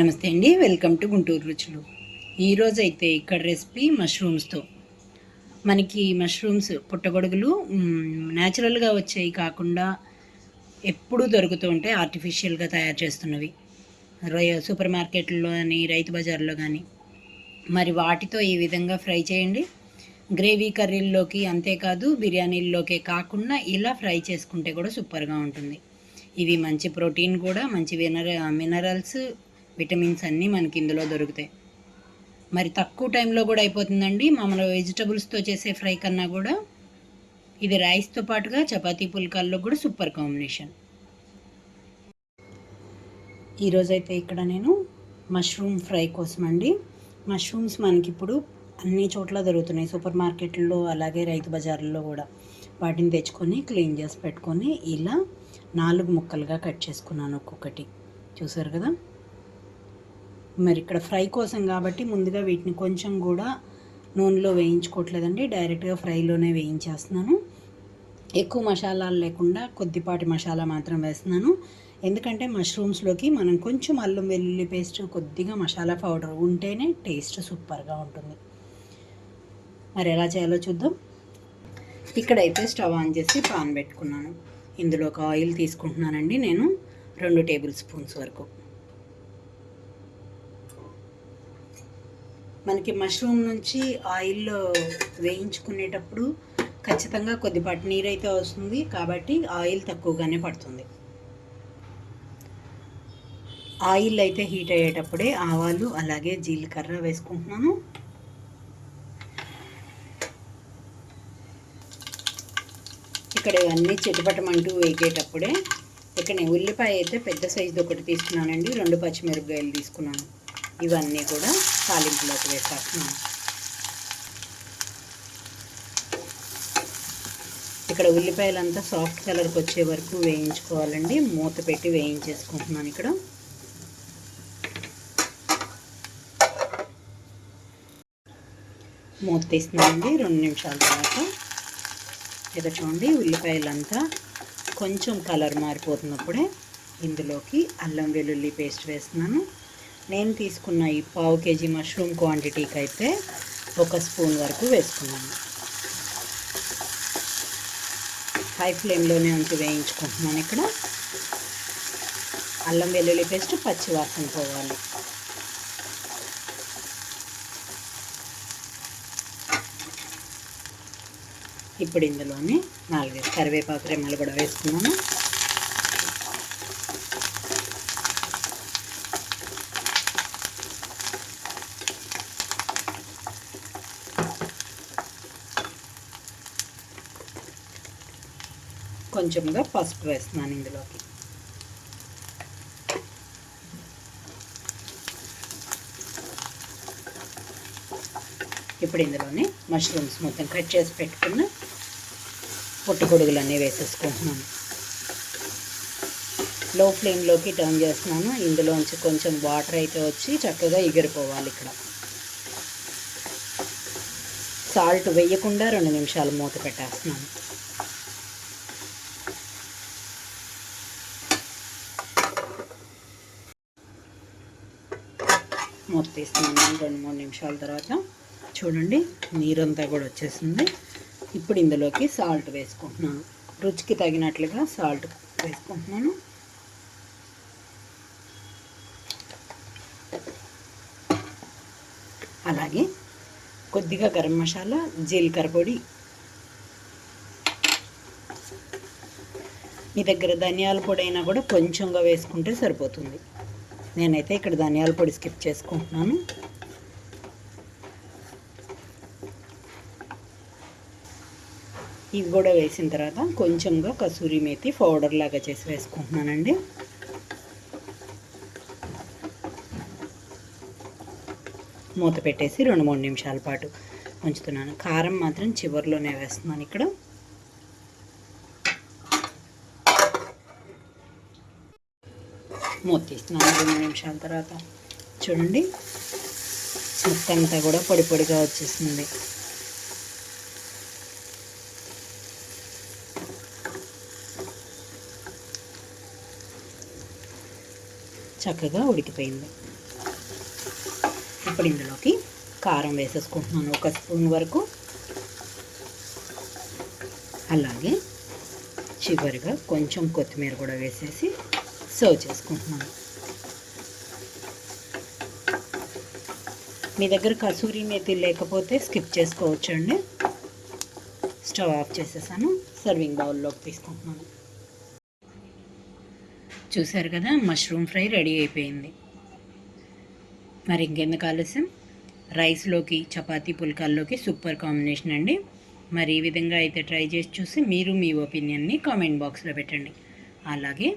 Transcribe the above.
నమస్తే అండి welcome to Guntur రుచులు. ఈరోజు అయితే ఇక్కడ రెసిపీ మష్రూమ్స్తో. మనకి మష్రూమ్స్ పుట్టగొడుగులు న్యాచురల్గా వచ్చేవి కాకుండా ఎప్పుడూ దొరుకుతూ ఉంటాయి ఆర్టిఫిషియల్గా తయారు చేస్తున్నవి. సూపర్ మార్కెట్లో కానీ రైతు బజార్లో కానీ మరి వాటితో ఈ విధంగా ఫ్రై చేయండి. గ్రేవీ కర్రీల్లోకి అంతేకాదు బిర్యానీల్లోకే కాకుండా ఇలా ఫ్రై చేసుకుంటే కూడా సూపర్గా ఉంటుంది. ఇవి మంచి ప్రోటీన్ కూడా మంచి మినరల్స్ విటమిన్స్ అన్నీ మనకి ఇందులో దొరుకుతాయి. మరి తక్కువ టైంలో కూడా అయిపోతుందండి. మామూలు వెజిటబుల్స్తో చేసే ఫ్రై కన్నా కూడా ఇది రైస్తో పాటుగా చపాతీ పుల్కాల్లో కూడా సూపర్ కాంబినేషన్ ఈరోజైతే ఇక్కడ నేను మష్రూమ్ ఫ్రై కోసం అండి మష్రూమ్స్ మనకి ఇప్పుడు అన్ని చోట్ల దొరుకుతున్నాయి. సూపర్ మార్కెట్లో అలాగే రైతు బజార్లలో కూడా. వాటిని తెచ్చుకొని క్లీన్ చేసి పెట్టుకొని ఇలా నాలుగు ముక్కలుగా కట్ చేసుకున్నాను ఒక్కొక్కటి. చూసారు కదా? మరి ఇక్కడ ఫ్రై కోసం కాబట్టి ముందుగా వీటిని కొంచెం కూడా నూనెలో వేయించుకోవట్లేదండి. డైరెక్ట్గా ఫ్రైలోనే వేయించేస్తున్నాను. ఎక్కువ మసాలాలు లేకుండా కొద్దిపాటి మసాలా మాత్రం వేస్తున్నాను. ఎందుకంటే మష్రూమ్స్లోకి మనం కొంచెం అల్లం వెల్లుల్లి పేస్ట్ కొద్దిగా మసాలా పౌడర్ ఉంటేనే టేస్ట్ సూపర్గా ఉంటుంది. మరి ఎలా చేయాలో చూద్దాం. ఇక్కడైతే స్టవ్ ఆన్ చేసి పాన్ పెట్టుకున్నాను. ఇందులో ఒక ఆయిల్ తీసుకుంటున్నానండి నేను. రెండు టేబుల్ స్పూన్స్ వరకు. మనకి మష్రూమ్ నుంచి ఆయిల్లో వేయించుకునేటప్పుడు ఖచ్చితంగా కొద్దిపాటి అయితే వస్తుంది. కాబట్టి ఆయిల్ తక్కువగానే పడుతుంది. ఆయిల్ అయితే హీట్ అయ్యేటప్పుడే ఆవాలు అలాగే జీలకర్ర వేసుకుంటున్నాను. ఇక్కడ ఇవన్నీ చిటపటమంటూ వేగేటప్పుడే. ఇక్కడ ఉల్లిపాయ అయితే పెద్ద సైజు ఒకటి తీసుకున్నానండి. రెండు పచ్చిమిరపకాయలు తీసుకున్నాను. ఇవన్నీ కూడా తాలింపులోకి వేసేస్తున్నాను ఇక్కడ ఉల్లిపాయలంతా సాఫ్ట్ కలర్కి వచ్చే వరకు వేయించుకోవాలండి. మూత పెట్టి వేయించేసుకుంటున్నాను ఇక్కడ. మూత తీస్తున్నానండి రెండు నిమిషాల తర్వాత. ఇక చూడండి ఉల్లిపాయలంతా కొంచెం కలర్ మారిపోతున్నప్పుడే ఇందులోకి అల్లం వెల్లుల్లి పేస్ట్ వేస్తున్నాను. నేను తీసుకున్న ఈ పావు కేజీ మష్రూమ్ క్వాంటిటీకి అయితే ఒక స్పూన్ వరకు వేసుకున్నాను. హై ఫ్లేమ్లోనే ఉంచి వేయించుకుంటున్నాను ఇక్కడ. అల్లం వెల్లుల్లి పేస్ట్ పచ్చివాసన పోవాలి. ఇప్పుడు ఇందులోనే నాలుగైదు కరివేపాకు రెమ్మలు కూడా వేసుకున్నాను. కొంచెంగా పసుపు వేస్తున్నాను ఇందులోకి. ఇప్పుడు ఇందులోనే మష్రూమ్స్ మొత్తం కట్ చేసి పెట్టుకున్న పుట్టగొడుగులన్నీ వేసేసుకుంటున్నాను. లో ఫ్లేమ్లోకి టర్న్ చేస్తున్నాను. ఇందులోంచి కొంచెం వాటర్ అయితే వచ్చి చక్కగా ఎగిరిపోవాలి ఇక్కడ. సాల్ట్ వేయకుండా రెండు నిమిషాలు మూత పెట్టేస్తున్నాను. మూత తీస్తున్నాను రెండు మూడు నిమిషాల తర్వాత. చూడండి నీరంతా కూడా వచ్చేసింది. ఇప్పుడు ఇందులోకి సాల్ట్ వేసుకుంటున్నాను. రుచికి తగినట్లుగా సాల్ట్ వేసుకుంటున్నాను. అలాగే కొద్దిగా గరం మసాలా జీలకర్ర పొడి. మీ దగ్గర ధనియాల పొడి అయినా కూడా కొంచెంగా వేసుకుంటే సరిపోతుంది. నేనైతే ఇక్కడ ధనియాల పొడి స్కిప్ చేసుకుంటున్నాను. ఇవి కూడా వేసిన తర్వాత కొంచెంగా కసూరి మేతి పౌడర్ లాగా చేసి వేసుకుంటున్నానండి. మూత పెట్టేసి రెండు మూడు నిమిషాల పాటు ఉంచుతున్నాను. కారం మాత్రం చివరిలోనే వేస్తున్నాను ఇక్కడ. మూత తీస్తున్నాను రెండు నిమిషాల తర్వాత చూడండి. మొత్తం అంతా కూడా పొడి పొడిగా వచ్చేసింది. చక్కగా ఉడికిపోయింది. ఇప్పుడు ఇందులోకి కారం వేసేసుకుంటున్నాను ఒక స్పూన్ వరకు. అలాగే చివరిగా కొంచెం కొత్తిమీర కూడా వేసేసి సర్వ్ చేసుకుంటున్నాను. మీ దగ్గర కసూరి మేతి లేకపోతే స్కిప్ చేసుకోవచ్చండి స్టవ్ ఆఫ్ చేసేసాను. సర్వింగ్ బౌల్లోకి తీసుకుంటున్నాను. చూసారు కదా మష్రూమ్ ఫ్రై రెడీ అయిపోయింది. మరి ఇంకెందుకు ఆలస్యం? రైస్లోకి చపాతీ పుల్కాల్లోకి సూపర్ కాంబినేషన్ అండి. మరి ఈ విధంగా అయితే ట్రై చేసి చూసి మీరు మీ ఒపీనియన్ని కామెంట్ బాక్స్లో పెట్టండి. అలాగే